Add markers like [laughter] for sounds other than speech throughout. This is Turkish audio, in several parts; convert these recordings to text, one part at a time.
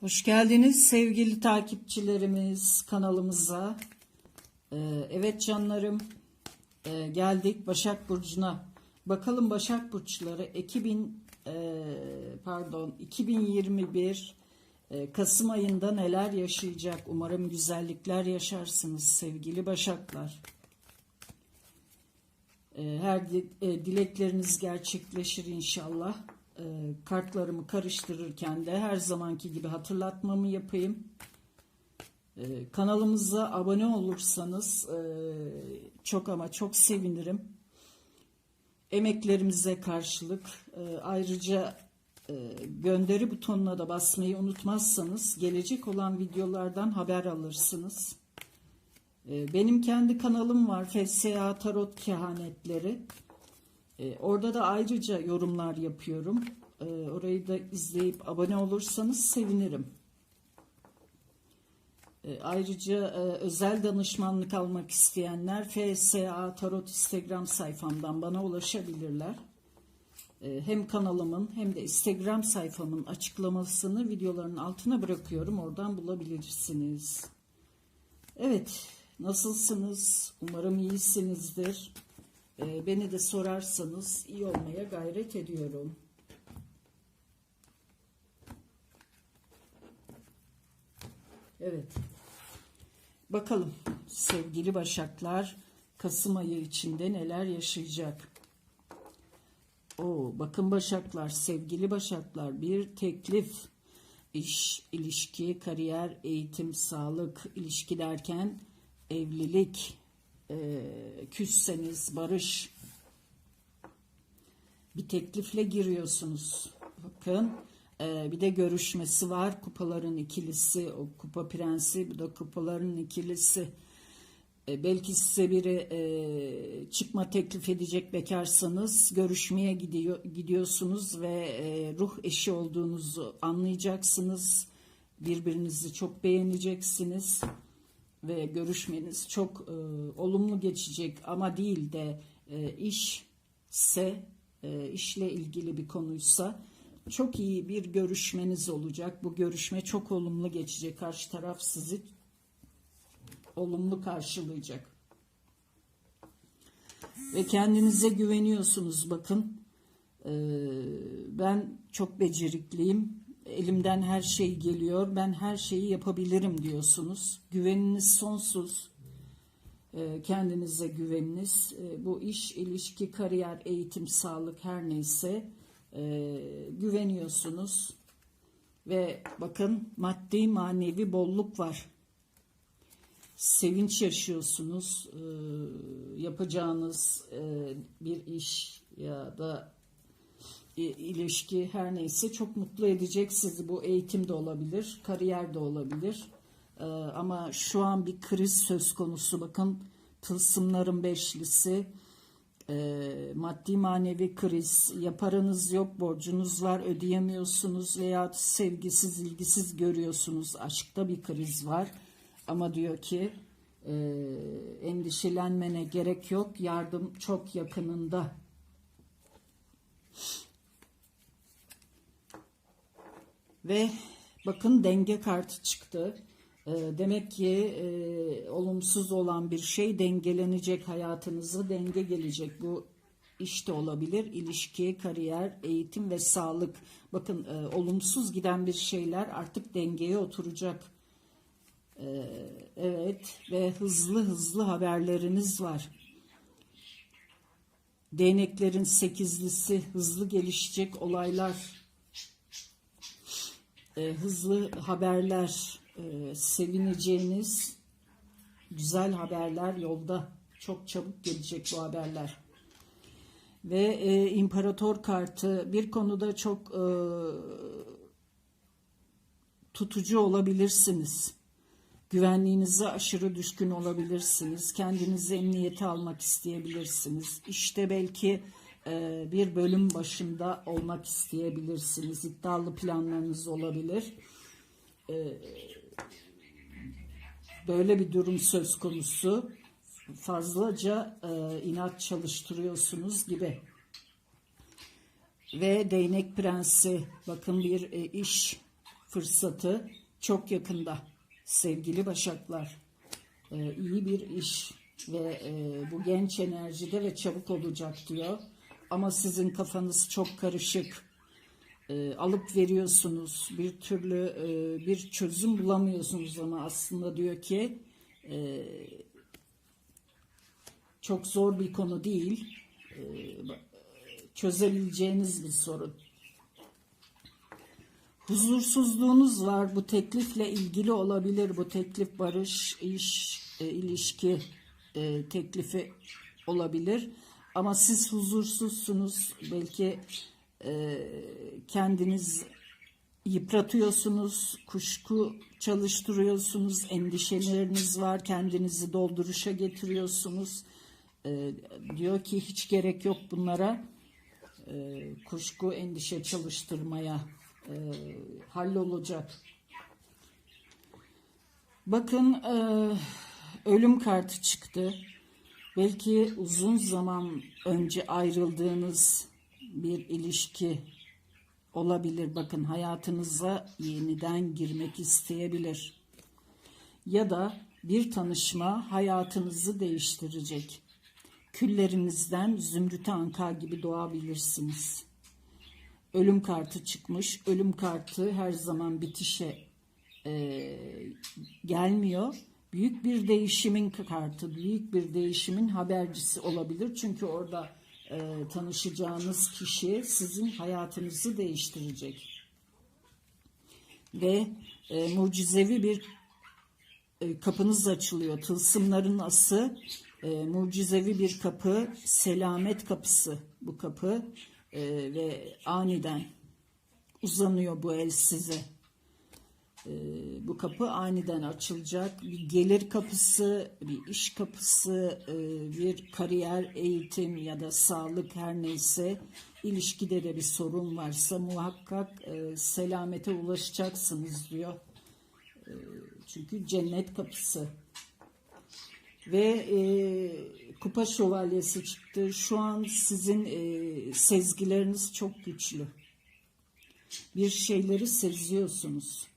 Hoş geldiniz sevgili takipçilerimiz kanalımıza. Ee, evet canlarım ee, geldik Başak Burcu'na. Bakalım Başak Burçları 2000 ee, pardon 2021 ee, Kasım ayında neler yaşayacak? Umarım güzellikler yaşarsınız sevgili Başaklar. Her e, dilekleriniz gerçekleşir inşallah. Ee, Kartlarımı karıştırırken de her zamanki gibi hatırlatmamı yapayım. Ee, Kanalımıza abone olursanız e, çok ama çok sevinirim. Emeklerimize karşılık e, ayrıca e, gönderi butonuna da basmayı unutmazsanız gelecek olan videolardan haber alırsınız. Benim kendi kanalım var FSA Tarot Kehanetleri. Ee, Orada da ayrıca yorumlar yapıyorum. Ee, Orayı da izleyip abone olursanız sevinirim. Ee, Ayrıca e, özel danışmanlık almak isteyenler FSA Tarot Instagram sayfamdan bana ulaşabilirler. Hem kanalımın hem de Instagram sayfamın açıklamasını videoların altına bırakıyorum. Oradan bulabilirsiniz. Evet, nasılsınız? Umarım iyisinizdir. Ee, Beni de sorarsanız iyi olmaya gayret ediyorum. Evet. Bakalım sevgili Başaklar Kasım ayı içinde neler yaşayacak? Oo, bakın Başaklar, sevgili Başaklar bir teklif, iş, ilişki, kariyer, eğitim, sağlık, ilişki derken evlilik, e, küsseniz barış, bir teklifle giriyorsunuz. Bakın e, bir de görüşmesi var. Kupaların ikilisi, o kupa prensi, bu da kupaların ikilisi. E, belki size biri e, çıkma teklif edecek bekarsanız görüşmeye gidiyor, gidiyorsunuz ve e, ruh eşi olduğunuzu anlayacaksınız. Birbirinizi çok beğeneceksiniz ve görüşmeniz çok e, olumlu geçecek ama değil de e, işse e, işle ilgili bir konuysa çok iyi bir görüşmeniz olacak. Bu görüşme çok olumlu geçecek. Karşı taraf sizi olumlu karşılayacak. Ve kendinize güveniyorsunuz bakın. Ee, ben çok becerikliyim. Elimden her şey geliyor. Ben her şeyi yapabilirim diyorsunuz. Güveniniz sonsuz. Ee, kendinize güveniniz. Ee, bu iş, ilişki, kariyer, eğitim, sağlık her neyse ee, güveniyorsunuz. Ve bakın maddi manevi bolluk var sevinç yaşıyorsunuz. Ee, yapacağınız e, bir iş ya da ilişki her neyse çok mutlu edecek sizi. Bu eğitim de olabilir, kariyer de olabilir. Ee, ama şu an bir kriz söz konusu. Bakın tılsımların beşlisi, e, maddi manevi kriz, yaparanız yok, borcunuz var, ödeyemiyorsunuz veya sevgisiz, ilgisiz görüyorsunuz. Aşkta bir kriz var. Ama diyor ki e, endişelenmene gerek yok, yardım çok yakınında. Ve bakın denge kartı çıktı. E, demek ki e, olumsuz olan bir şey dengelenecek hayatınıza denge gelecek. Bu işte olabilir. ilişki, kariyer, eğitim ve sağlık. Bakın e, olumsuz giden bir şeyler artık dengeye oturacak. E, evet ve hızlı hızlı haberleriniz var. Değneklerin sekizlisi hızlı gelişecek olaylar e, hızlı haberler, e, sevineceğiniz güzel haberler yolda. Çok çabuk gelecek bu haberler. Ve e, imparator kartı bir konuda çok e, tutucu olabilirsiniz. Güvenliğinize aşırı düşkün olabilirsiniz. Kendinizi emniyete almak isteyebilirsiniz. İşte belki bir bölüm başında olmak isteyebilirsiniz. İddialı planlarınız olabilir. E, böyle bir durum söz konusu. Fazlaca e, inat çalıştırıyorsunuz gibi. Ve değnek prensi bakın bir e, iş fırsatı çok yakında sevgili Başaklar. İyi bir iş ve e, bu genç enerjide ve çabuk olacak diyor. Ama sizin kafanız çok karışık. Ee, alıp veriyorsunuz. Bir türlü e, bir çözüm bulamıyorsunuz ama aslında diyor ki e, çok zor bir konu değil. Ee, çözebileceğiniz bir sorun. Huzursuzluğunuz var. Bu teklifle ilgili olabilir. Bu teklif barış, iş, e, ilişki e, teklifi olabilir. Ama siz huzursuzsunuz. Belki e, kendiniz yıpratıyorsunuz, kuşku çalıştırıyorsunuz, endişeleriniz var, kendinizi dolduruşa getiriyorsunuz. E, diyor ki hiç gerek yok bunlara. E, kuşku, endişe çalıştırmaya e, hallolacak. Bakın e, ölüm kartı çıktı. Belki uzun zaman önce ayrıldığınız bir ilişki olabilir. Bakın hayatınıza yeniden girmek isteyebilir. Ya da bir tanışma hayatınızı değiştirecek. Küllerinizden zümrüt anka gibi doğabilirsiniz. Ölüm kartı çıkmış. Ölüm kartı her zaman bitişe e, gelmiyor. Büyük bir değişimin kartı, büyük bir değişimin habercisi olabilir. Çünkü orada e, tanışacağınız kişi sizin hayatınızı değiştirecek. Ve e, mucizevi bir e, kapınız açılıyor. Tılsımların ası e, mucizevi bir kapı, selamet kapısı bu kapı e, ve aniden uzanıyor bu el size. E, bu kapı aniden açılacak. Bir gelir kapısı, bir iş kapısı, e, bir kariyer, eğitim ya da sağlık her neyse ilişkide de bir sorun varsa muhakkak e, selamete ulaşacaksınız diyor. E, çünkü cennet kapısı. Ve e, kupa şövalyesi çıktı. Şu an sizin e, sezgileriniz çok güçlü. Bir şeyleri seziyorsunuz.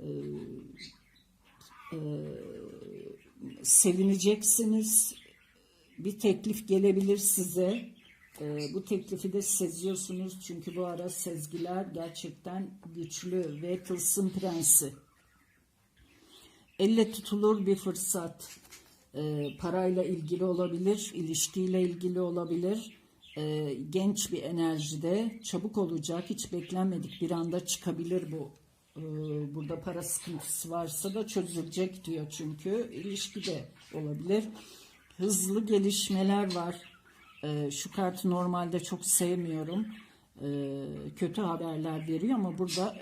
E, e, sevineceksiniz. Bir teklif gelebilir size. E, bu teklifi de seziyorsunuz. Çünkü bu ara sezgiler gerçekten güçlü ve tılsım prensi. Elle tutulur bir fırsat e, parayla ilgili olabilir, ilişkiyle ilgili olabilir. E, genç bir enerjide çabuk olacak, hiç beklenmedik bir anda çıkabilir bu. E, burada para sıkıntısı varsa da çözülecek diyor çünkü ilişkide olabilir. Hızlı gelişmeler var. E, şu kartı normalde çok sevmiyorum. E, kötü haberler veriyor ama burada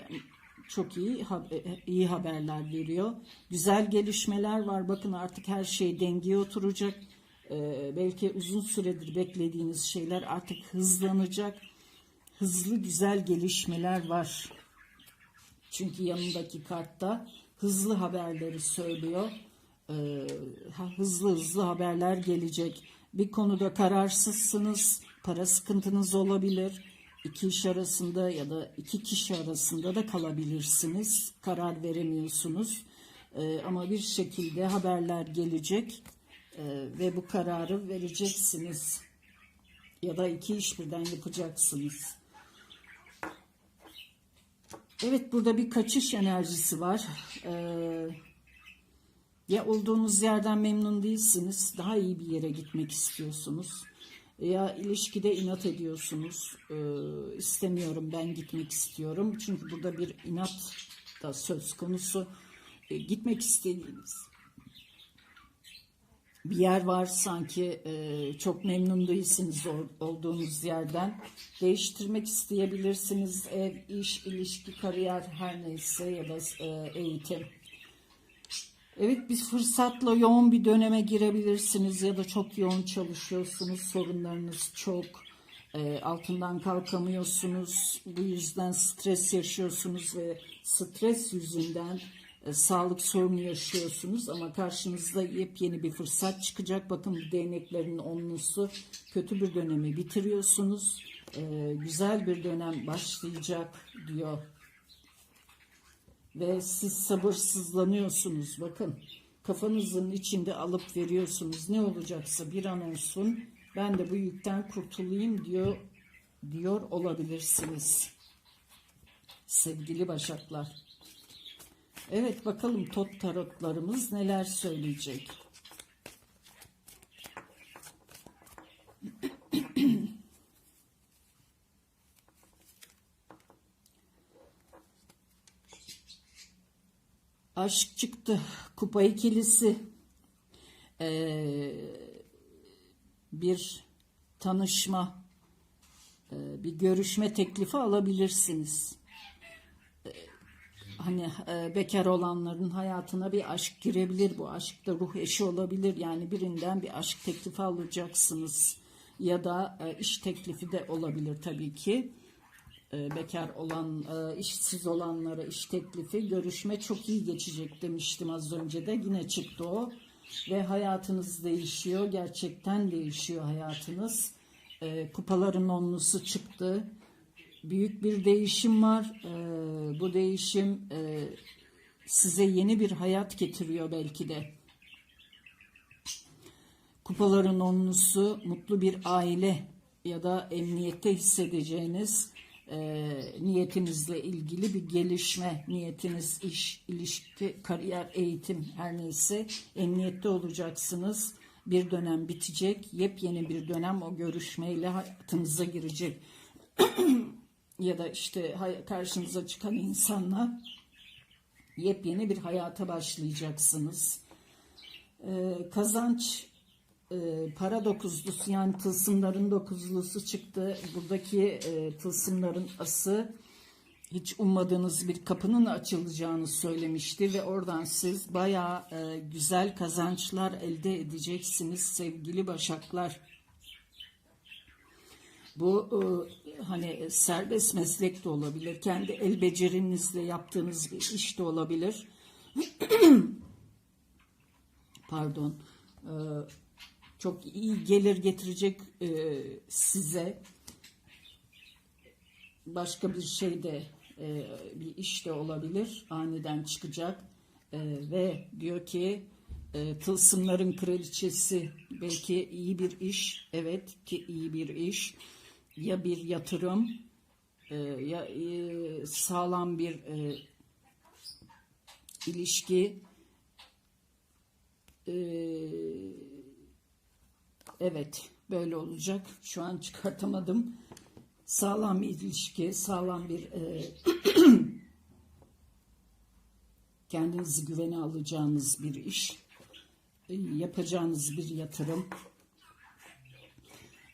çok iyi e, iyi haberler veriyor. Güzel gelişmeler var. Bakın artık her şey dengeye oturacak. Ee, belki uzun süredir beklediğiniz şeyler artık hızlanacak. Hızlı güzel gelişmeler var. Çünkü yanındaki kartta hızlı haberleri söylüyor. Ee, hızlı hızlı haberler gelecek. Bir konuda kararsızsınız, para sıkıntınız olabilir iki iş arasında ya da iki kişi arasında da kalabilirsiniz. Karar veremiyorsunuz. Ee, ama bir şekilde haberler gelecek ee, ve bu kararı vereceksiniz. Ya da iki iş birden yapacaksınız. Evet burada bir kaçış enerjisi var. Ee, ya olduğunuz yerden memnun değilsiniz. Daha iyi bir yere gitmek istiyorsunuz veya ilişkide inat ediyorsunuz. E, istemiyorum ben gitmek istiyorum. Çünkü burada bir inat da söz konusu. E, gitmek istediğiniz bir yer var sanki e, çok memnun değilsiniz olduğunuz yerden. Değiştirmek isteyebilirsiniz. Ev, iş, ilişki, kariyer her neyse ya da e, eğitim. Evet bir fırsatla yoğun bir döneme girebilirsiniz ya da çok yoğun çalışıyorsunuz. Sorunlarınız çok. E, altından kalkamıyorsunuz. Bu yüzden stres yaşıyorsunuz ve stres yüzünden sağlık sorunu yaşıyorsunuz ama karşınızda yepyeni bir fırsat çıkacak. Bakın bu değneklerin onlusu kötü bir dönemi bitiriyorsunuz. E, güzel bir dönem başlayacak diyor ve siz sabırsızlanıyorsunuz. Bakın kafanızın içinde alıp veriyorsunuz. Ne olacaksa bir an olsun ben de bu yükten kurtulayım diyor diyor olabilirsiniz. Sevgili Başaklar. Evet bakalım tot tarotlarımız neler söyleyecek. [clears throat] Aşk çıktı. Kupa ikilisi. Ee, bir tanışma, e, bir görüşme teklifi alabilirsiniz. Hani e, bekar olanların hayatına bir aşk girebilir. Bu aşk da ruh eşi olabilir. Yani birinden bir aşk teklifi alacaksınız. Ya da e, iş teklifi de olabilir tabii ki e, bekar olan, e, işsiz olanlara iş teklifi, görüşme çok iyi geçecek demiştim az önce de. Yine çıktı o. Ve hayatınız değişiyor. Gerçekten değişiyor hayatınız. E, kupaların onlusu çıktı. Büyük bir değişim var. E, bu değişim e, size yeni bir hayat getiriyor belki de. Kupaların onlusu mutlu bir aile ya da emniyette hissedeceğiniz e, niyetinizle ilgili bir gelişme, niyetiniz iş, ilişki, kariyer, eğitim her neyse emniyette olacaksınız. Bir dönem bitecek, yepyeni bir dönem o görüşmeyle hayatınıza girecek. [clears throat] ya da işte karşınıza çıkan insanla yepyeni bir hayata başlayacaksınız. Ee, kazanç e, para dokuzlusu yani tılsımların dokuzlusu çıktı. Buradaki e, tılsımların ası hiç ummadığınız bir kapının açılacağını söylemişti ve oradan siz bayağı e, güzel kazançlar elde edeceksiniz sevgili başaklar. Bu e, hani serbest meslek de olabilir, kendi el becerinizle yaptığınız bir iş de olabilir. [clears throat] Pardon. E, çok iyi gelir getirecek e, size başka bir şey de bir iş de olabilir aniden çıkacak ve diyor ki tılsımların kraliçesi belki iyi bir iş evet ki iyi bir iş ya bir yatırım e, ya e, sağlam bir e, ilişki e, Evet, böyle olacak. Şu an çıkartamadım. Sağlam bir ilişki, sağlam bir e, [clears throat] kendinizi güvene alacağınız bir iş, yapacağınız bir yatırım.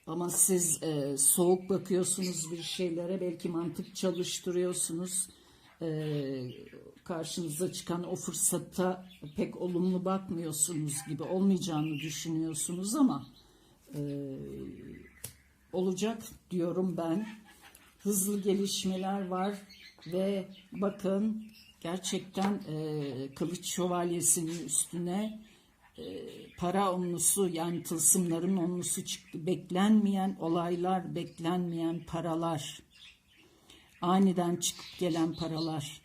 Ama siz e, soğuk bakıyorsunuz bir şeylere, belki mantık çalıştırıyorsunuz. E, karşınıza çıkan o fırsata pek olumlu bakmıyorsunuz gibi olmayacağını düşünüyorsunuz ama olacak diyorum ben. Hızlı gelişmeler var ve bakın gerçekten e, kılıç şövalyesinin üstüne e, para onlusu yani tılsımların onlusu çıktı. Beklenmeyen olaylar, beklenmeyen paralar, aniden çıkıp gelen paralar.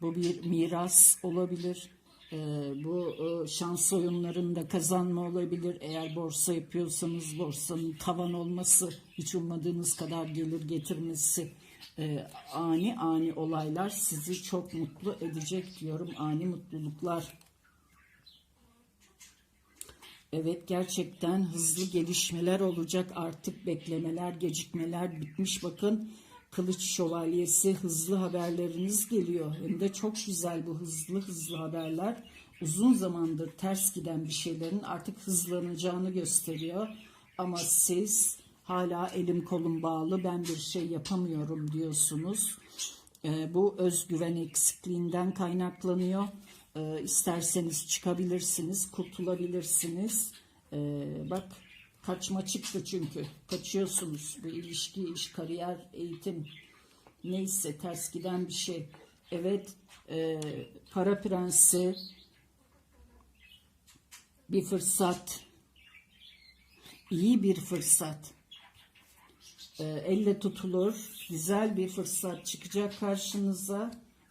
Bu bir miras olabilir. Ee, bu e, şans oyunlarında kazanma olabilir. Eğer borsa yapıyorsanız borsanın tavan olması, hiç ummadığınız kadar gelir getirmesi, e, ani ani olaylar sizi çok mutlu edecek diyorum. Ani mutluluklar. Evet gerçekten hızlı gelişmeler olacak artık beklemeler, gecikmeler bitmiş bakın. Kılıç Şövalyesi hızlı haberleriniz geliyor. Hem de çok güzel bu hızlı hızlı haberler. Uzun zamandır ters giden bir şeylerin artık hızlanacağını gösteriyor. Ama siz hala elim kolum bağlı ben bir şey yapamıyorum diyorsunuz. Ee, bu özgüven eksikliğinden kaynaklanıyor. Ee, isterseniz çıkabilirsiniz, kurtulabilirsiniz. Ee, bak Kaçma çıktı çünkü. Kaçıyorsunuz. Bu ilişki, iş, kariyer, eğitim neyse ters giden bir şey. Evet e, para prensi bir fırsat iyi bir fırsat e, elle tutulur güzel bir fırsat çıkacak karşınıza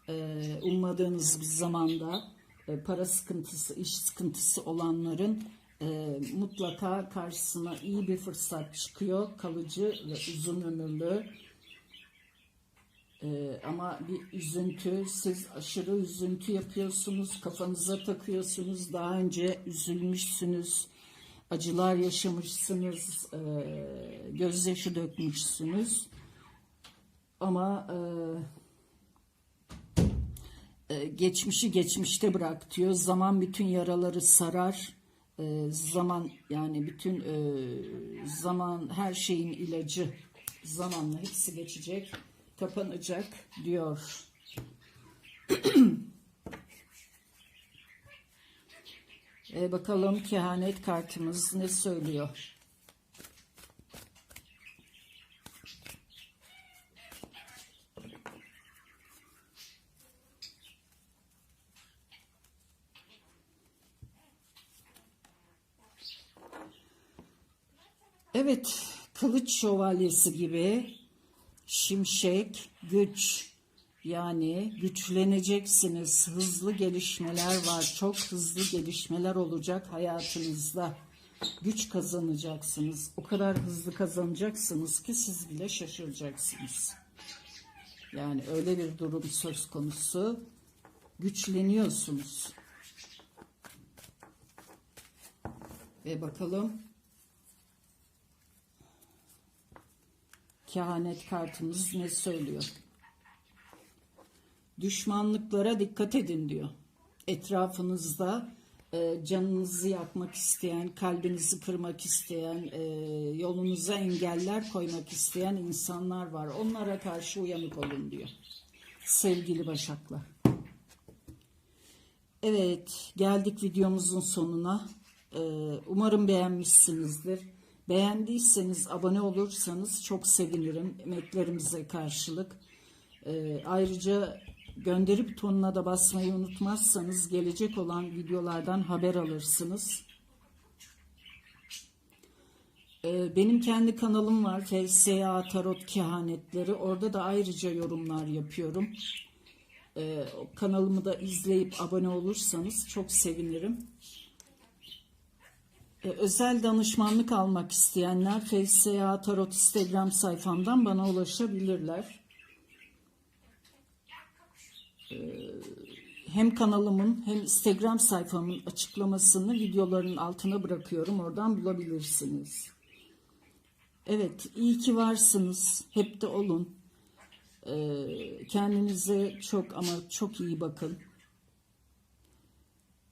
e, ummadığınız bir zamanda e, para sıkıntısı, iş sıkıntısı olanların e, mutlaka karşısına iyi bir fırsat çıkıyor. Kalıcı ve uzun ömürlü. E, ama bir üzüntü, siz aşırı üzüntü yapıyorsunuz, kafanıza takıyorsunuz. Daha önce üzülmüşsünüz, acılar yaşamışsınız, e, gözyaşı dökmüşsünüz. Ama e, geçmişi geçmişte bırak diyor. Zaman bütün yaraları sarar. E, zaman yani bütün e, zaman her şeyin ilacı zamanla hepsi geçecek, kapanacak diyor. [clears throat] E, bakalım kehanet kartımız ne söylüyor? Evet, kılıç şövalyesi gibi şimşek, güç yani güçleneceksiniz. Hızlı gelişmeler var. Çok hızlı gelişmeler olacak hayatınızda. Güç kazanacaksınız. O kadar hızlı kazanacaksınız ki siz bile şaşıracaksınız. Yani öyle bir durum söz konusu. Güçleniyorsunuz. Ve bakalım kehanet kartımız ne söylüyor? Düşmanlıklara dikkat edin diyor. Etrafınızda e, canınızı yakmak isteyen, kalbinizi kırmak isteyen, e, yolunuza engeller koymak isteyen insanlar var. Onlara karşı uyanık olun diyor. Sevgili Başaklar. Evet, geldik videomuzun sonuna. Ee, umarım beğenmişsinizdir. Beğendiyseniz abone olursanız çok sevinirim emeklerimize karşılık. Ee, ayrıca gönderi butonuna da basmayı unutmazsanız gelecek olan videolardan haber alırsınız. Ee, benim kendi kanalım var FSA Tarot Kehanetleri. Orada da ayrıca yorumlar yapıyorum. Ee, kanalımı da izleyip abone olursanız çok sevinirim. Ee, özel danışmanlık almak isteyenler FSA Tarot Instagram sayfamdan bana ulaşabilirler. Ee, hem kanalımın hem Instagram sayfamın açıklamasını videoların altına bırakıyorum. Oradan bulabilirsiniz. Evet, iyi ki varsınız. Hep de olun. Ee, kendinize çok ama çok iyi bakın.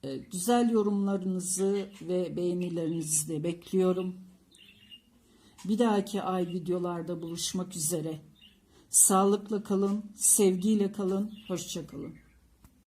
Ee, güzel yorumlarınızı ve beğenilerinizi de bekliyorum. Bir dahaki ay videolarda buluşmak üzere. Sağlıkla kalın, sevgiyle kalın, hoşça kalın.